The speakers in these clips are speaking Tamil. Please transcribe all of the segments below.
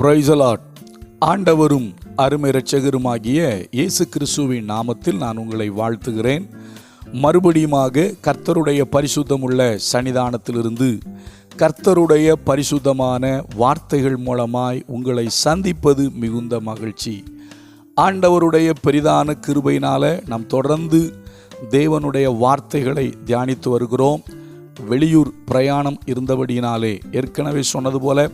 பிரைசலாட் ஆண்டவரும் அருமை இரட்சகருமாகிய இயேசு கிறிஸ்துவின் நாமத்தில் நான் உங்களை வாழ்த்துகிறேன். மறுபடியுமாக கர்த்தருடைய பரிசுத்தமுள்ள சன்னிதானத்திலிருந்து கர்த்தருடைய பரிசுத்தமான வார்த்தைகள் மூலமாய் உங்களை சந்திப்பது மிகுந்த மகிழ்ச்சி. ஆண்டவருடைய பெரிதான கிருபையினால் நாம் தொடர்ந்து தேவனுடைய வார்த்தைகளை தியானித்து வருகிறோம். வெளியூர் பிரயாணம் இருந்தபடியினாலே ஏற்கனவே சொன்னது போல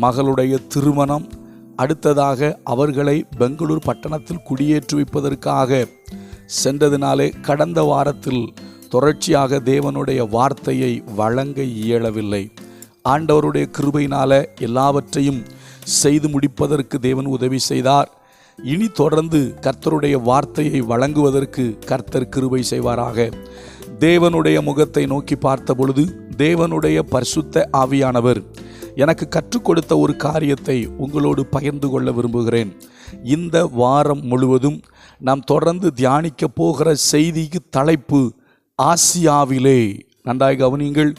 மகளுடைய திருமணம் அடுத்ததாக அவர்களை பெங்களூர் பட்டணத்தில் குடியேற்றுவிப்பதற்காக சென்றதினாலே கடந்த வாரத்தில் தொடர்ச்சியாக தேவனுடைய வார்த்தையை வழங்க இயலவில்லை. ஆண்டவருடைய கிருபையினால எல்லாவற்றையும் செய்து முடிப்பதற்கு தேவன் உதவி செய்தார். இனி தொடர்ந்து கர்த்தருடைய வார்த்தையை வழங்குவதற்கு கர்த்தர் கிருபை செய்வாராக. தேவனுடைய முகத்தை நோக்கி பார்த்த பொழுது தேவனுடைய பரிசுத்த ஆவியானவர் எனக்கு கற்றுக் கொடுத்த ஒரு காரியத்தை உங்களோடு பகிர்ந்து கொள்ள விரும்புகிறேன். இந்த வாரம் முழுவதும் நாம் தொடர்ந்து தியானிக்க போகிற செய்திக்கு தலைப்பு ஆசியாவிலே. நன்றாய் கவனியுங்கள்.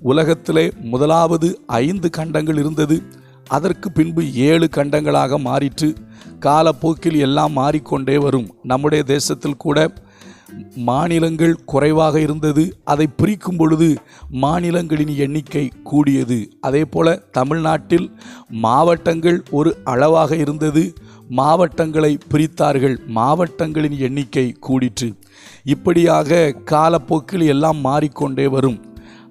உலகத்திலே முதலாவது ஐந்து கண்டங்கள் இருந்தது. அதற்கு பின்பு ஏழு கண்டங்களாக மாறிற்று. காலப்போக்கில் எல்லாம் மாறிக்கொண்டே வரும். நம்முடைய தேசத்தில் கூட மாநிலங்கள் குறைவாக இருந்தது அதை பிரிக்கும் பொழுது மாநிலங்களின் எண்ணிக்கை கூடியது. அதே போல் தமிழ்நாட்டில் மாவட்டங்கள் ஒரு அளவாக இருந்தது மாவட்டங்களை பிரித்தார்கள் மாவட்டங்களின் எண்ணிக்கை கூடிற்று. இப்படியாக காலப்போக்கில் எல்லாம் மாறிக்கொண்டே வரும்.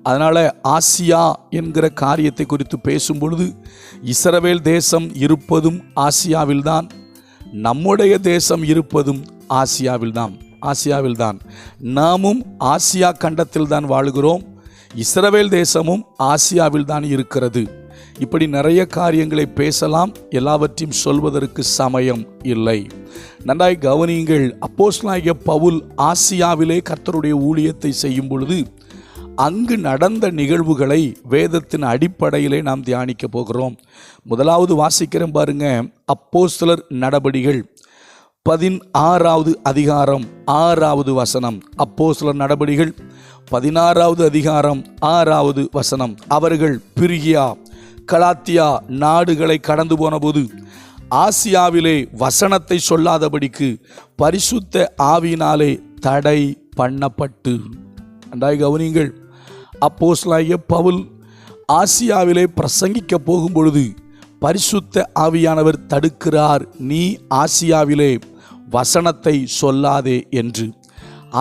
அதனால் ஆசியா என்கிற காரியத்தை குறித்து பேசும்பொழுது இஸ்ரவேல் தேசம் இருப்பதும் ஆசியாவில்தான் நம்முடைய தேசம் இருப்பதும் ஆசியாவில்தான். ஆசியாவில்தான். நாமும் ஆசியா கண்டத்தில் தான் வாழுகிறோம். இஸ்ரவேல் தேசமும் ஆசியாவில் தான் இருக்கிறது. இப்படி நிறைய காரியங்களை பேசலாம் எல்லாவற்றையும் சொல்வதற்கு சமயம் இல்லை. நன்றாய் கவனியுங்கள் அப்போஸ்லாகிய பவுல் ஆசியாவிலே கர்த்தருடைய ஊழியத்தை செய்யும் பொழுது அங்கு நடந்த நிகழ்வுகளை வேதத்தின் அடிப்படையிலே நாம் தியானிக்க போகிறோம். முதலாவது வாசிக்கிறேன் பாருங்க அப்போஸ்தலர் நடபடிகள். பதினாறாவது அதிகாரம் ஆறாவது வசனம். அப்போஸ்தலர் நடபடிகள் பதினாறாவது அதிகாரம் ஆறாவது வசனம். அவர்கள் பிரிகியா கலாத்தியா நாடுகளை கடந்து போனபோது ஆசியாவிலே வசனத்தை சொல்லாதபடிக்கு பரிசுத்த ஆவியினாலே தடை பண்ணப்பட்டு. அன்றாய் கவனிங்கள் அப்போஸ்லாகிய பவுல் ஆசியாவிலே பிரசங்கிக்க போகும் பொழுது பரிசுத்த ஆவியானவர் தடுக்கிறார். நீ ஆசியாவிலே வசனத்தை சொல்லாதே என்று.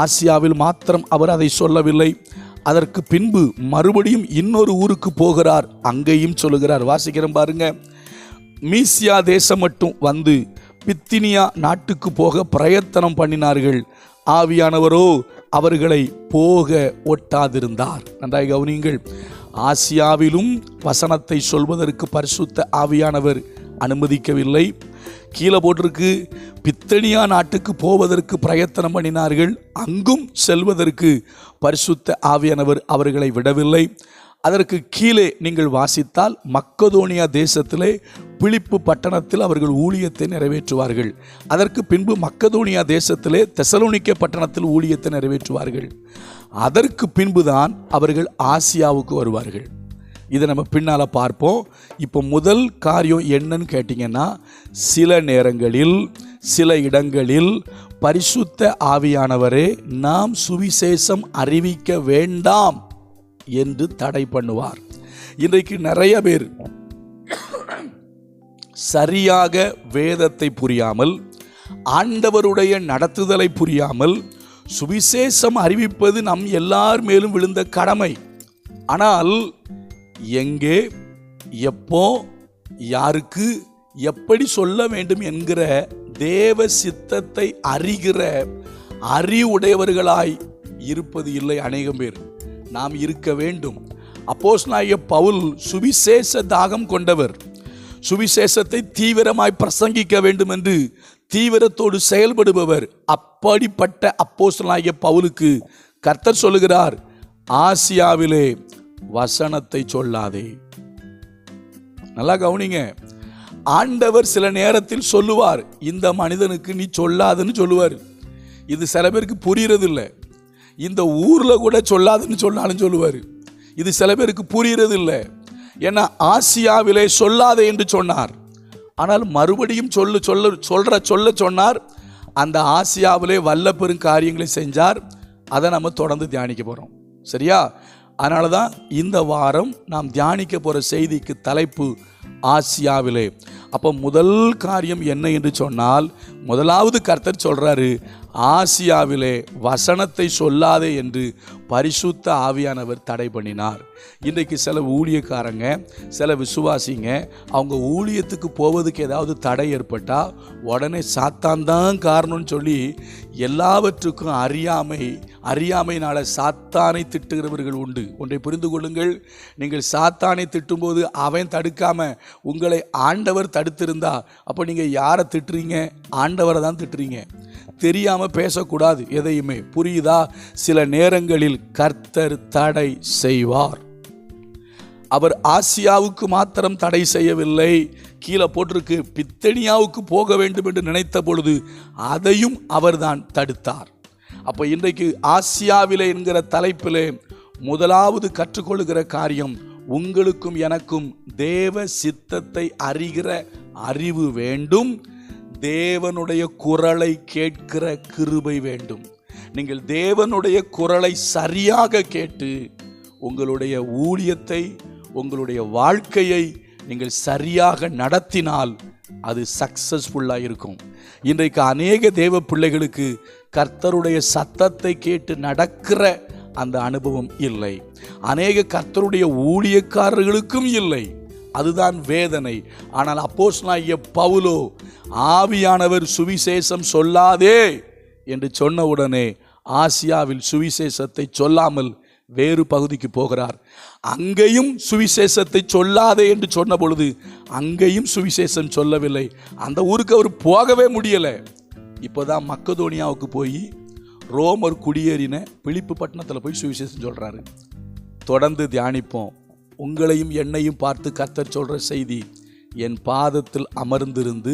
ஆசியாவில் மாத்திரம் அவர் அதை சொல்லவில்லை. அதற்கு பின்பு மறுபடியும் இன்னொரு ஊருக்கு போகிறார். அங்கேயும் சொல்லுகிறார். வாசிக்கிறேன் பாருங்க. மீசியா தேசம் மட்டும் வந்து பித்தினியா நாட்டுக்கு போக பிரயத்தனம் பண்ணினார்கள். ஆவியானவரோ அவர்களை போக ஒட்டாதிருந்தார். நன்றாய் கவனியுங்கள். ஆசியாவிலும் வசனத்தை சொல்வதற்கு பரிசுத்த ஆவியானவர் அனுமதிக்கவில்லை. கீழே போட்டிருக்கு. பித்தனியா நாட்டுக்கு போவதற்கு பிரயத்தனம் பண்ணினார்கள். அங்கும் செல்வதற்கு பரிசுத்த ஆவியானவர் அவர்களை விடவில்லை. அதற்கு கீழே நீங்கள் வாசித்தால் மக்கதோனியா தேசத்திலே பிழிப்பு பட்டணத்தில் அவர்கள் ஊழியத்தை நிறைவேற்றுவார்கள். அதற்கு பின்பு மக்கதோனியா தேசத்திலே தெசலோனிக்க பட்டணத்தில் ஊழியத்தை நிறைவேற்றுவார்கள். அதற்கு பின்புதான் அவர்கள் ஆசியாவுக்கு வருவார்கள். இதை நம்ம பின்னால் பார்ப்போம். இப்போ முதல் காரியம் என்னன்னு கேட்டிங்கன்னா சில நேரங்களில் சில இடங்களில் பரிசுத்த ஆவியானவரே நாம் சுவிசேஷம் அறிவிக்க வேண்டாம் என்று தடை பண்ணுவார். இன்றைக்கு நிறைய பேர் சரியாக வேதத்தை புரியாமல் ஆண்டவருடைய நடத்துதலை புரியாமல் சுவிசேஷம் அறிவிப்பது நம் எல்லார் மேலும் விழுந்த கடமை. ஆனால் எங்கே எப்போ யாருக்கு எப்படி சொல்ல வேண்டும் என்கிற தேவ சித்தத்தை அறிகிற அறிவுடையவர்களாய் இருப்பது இல்லை அநேகம் பேர். நாம் இருக்க வேண்டும். அப்போஸ் பவுல் சுவிசேஷ தாகம் கொண்டவர். சுவிசேஷத்தை தீவிரமாய் பிரசங்கிக்க வேண்டும் என்று தீவிரத்தோடு செயல்படுபவர். அப்படிப்பட்ட அப்போஸ்தலனாகிய பவுலுக்கு கர்த்தர் சொல்லுகிறார் ஆசியாவிலே வசனத்தை சொல்லாதே. நல்லா கவனிங்க. ஆண்டவர் சில நேரத்தில் சொல்லுவார் இந்த மனிதனுக்கு நீ சொல்லாதுன்னு சொல்லுவார். இது சில பேருக்கு புரியறது இல்லை இந்த ஊரில் கூட சொல்லாதுன்னு சொன்னாலும் சொல்லுவார். இது சில பேருக்கு புரியறது இல்லை ஏன்னா ஆசியாவிலே சொல்லாதே என்று சொன்னார். ஆனால் மறுபடியும் சொல்லு சொல்ல சொல்ற சொல்ல சொன்னார். அந்த ஆசியாவிலே வல்ல பெரும் காரியங்களை செஞ்சார். அதை நம்ம தொடர்ந்து தியானிக்க போகிறோம் சரியா? அதனால தான் இந்த வாரம் நாம் தியானிக்க போகிற செய்திக்கு தலைப்பு ஆசியாவிலே. அப்போ முதல் காரியம் என்ன என்று சொன்னால் முதலாவது கர்த்தர் சொல்கிறாரு ஆசியாவிலே வசனத்தை சொல்லாதே என்று பரிசுத்த ஆவியானவர் தடை பண்ணினார். இன்றைக்கு சில ஊழியக்காரங்க சில விசுவாசிங்க அவங்க ஊழியத்துக்கு போவதுக்கு ஏதாவது தடை ஏற்பட்டால் உடனே சாத்தான் தான் காரணம்னு சொல்லி எல்லாவற்றுக்கும் அறியாமை அறியாமையினால் சாத்தானை திட்டுகிறவர்கள் உண்டு. ஒன்றை புரிந்து கொள்ளுங்கள். நீங்கள் சாத்தானை திட்டும்போது அவன் தடுக்காமல் உங்களை ஆண்டவர் தடுத்திருந்தா அப்போ நீங்கள் யாரை திட்டுறீங்க? ஆண்டவரை தான் திட்டுறீங்க. தெரியாமல் பேசக்கூடாது எதையுமே. புரியுதா? சில நேரங்களில் கர்த்தர் தடை செய்வார். அவர் ஆசியாவுக்கு மாத்திரம் தடை செய்யவில்லை. கீழே போட்டிருக்கு பித்தனியாவுக்கு போக வேண்டும் என்று நினைத்த பொழுது அதையும் அவர்தான் தடுத்தார். அப்போ இன்றைக்கு ஆசியாவிலே என்கிற தலைப்பிலே முதலாவது கற்றுக்கொள்கிற காரியம் உங்களுக்கும் எனக்கும் தேவ சித்தத்தை அறிகிற அறிவு வேண்டும். தேவனுடைய குரலை கேட்கிற கிருபை வேண்டும். நீங்கள் தேவனுடைய குரலை சரியாக கேட்டு உங்களுடைய ஊழியத்தை உங்களுடைய வாழ்க்கையை நீங்கள் சரியாக நடத்தினால் அது சக்சஸ்ஃபுல்லாக இருக்கும். இன்றைக்கு அநேக தேவ பிள்ளைகளுக்கு கர்த்தருடைய சத்தத்தை கேட்டு நடக்கிற அந்த அனுபவம் இல்லை. அநேக கர்த்தருடைய ஊழியக்காரர்களுக்கும் இல்லை. அதுதான் வேதனை. ஆனால் அப்போஸ்தலனாகிய பவுலோ ஆவியானவர் சுவிசேஷம் சொல்லாதே என்று சொன்ன உடனே ஆசியாவில் சுவிசேஷத்தை சொல்லாமல் வேறு பகுதிக்கு போகிறார். அங்கேயும் சுவிசேஷத்தை சொல்லாதே என்று சொன்ன பொழுது அங்கேயும் சுவிசேஷம் சொல்லவில்லை. அந்த ஊருக்கு அவர் போகவே முடியலை. இப்போதான் மக்கதோனியாவுக்கு போய் ரோமர் குடியேறின பிழிப்பு பட்டணத்தில் போய் சுவிசேஷம் சொல்கிறாரு தொடர்ந்து தியானிப்போம். உங்களையும் என்னையும் பார்த்து கர்த்தர் சொல்கிற செய்தி என் பாதத்தில் அமர்ந்திருந்து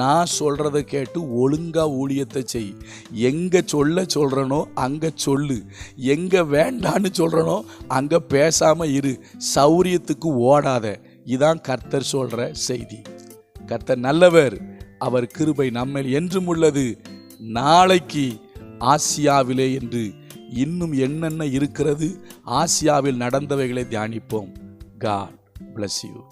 நான் சொல்கிறத கேட்டு ஒழுங்காக ஊழியத்தை செய். எங்கே சொல்ல சொல்கிறனோ அங்கே சொல்லு. எங்கே வேண்டான்னு சொல்கிறனோ அங்கே பேசாமல் இரு. சௌரியத்துக்கு ஓடாத. இதான் கர்த்தர் சொல்கிற செய்தி. கர்த்தர் நல்லவர். அவர் கிருபை நம்மில் என்றும் உள்ளது. நாளைக்கு ஆசியாவிலே என்று இன்னும் என்னென்ன இருக்கிறது? ஆசியாவில் நடந்தவைகளை தியானிப்போம். God bless you